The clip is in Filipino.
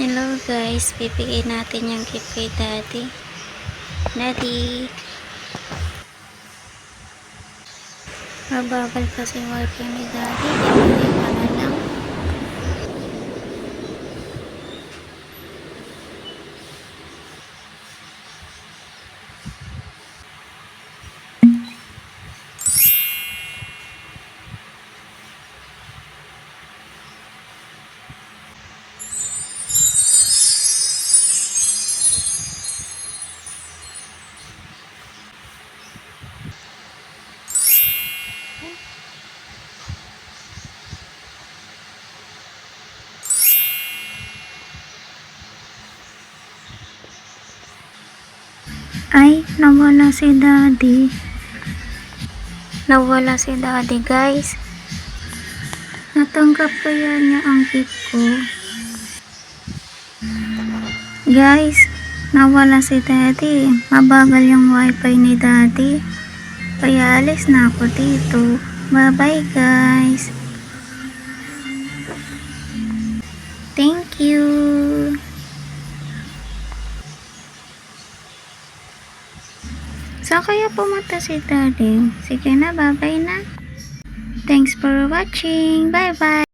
Hello guys, bibigay natin yung gift kay daddy. Daddy. Mabagal kasi wifi ni daddy. Bibigay ka na lang. Ay, nawala si daddy. Nawala si daddy guys. Natanggap kaya niya ang gift ko. Guys, nawala si daddy. Mabagal yung wifi ni daddy. Kaya alis na ako dito. Bye bye guys. Thank you. Saan kaya pumunta si daddy? Sige na, bye na. Thanks for watching. Bye bye.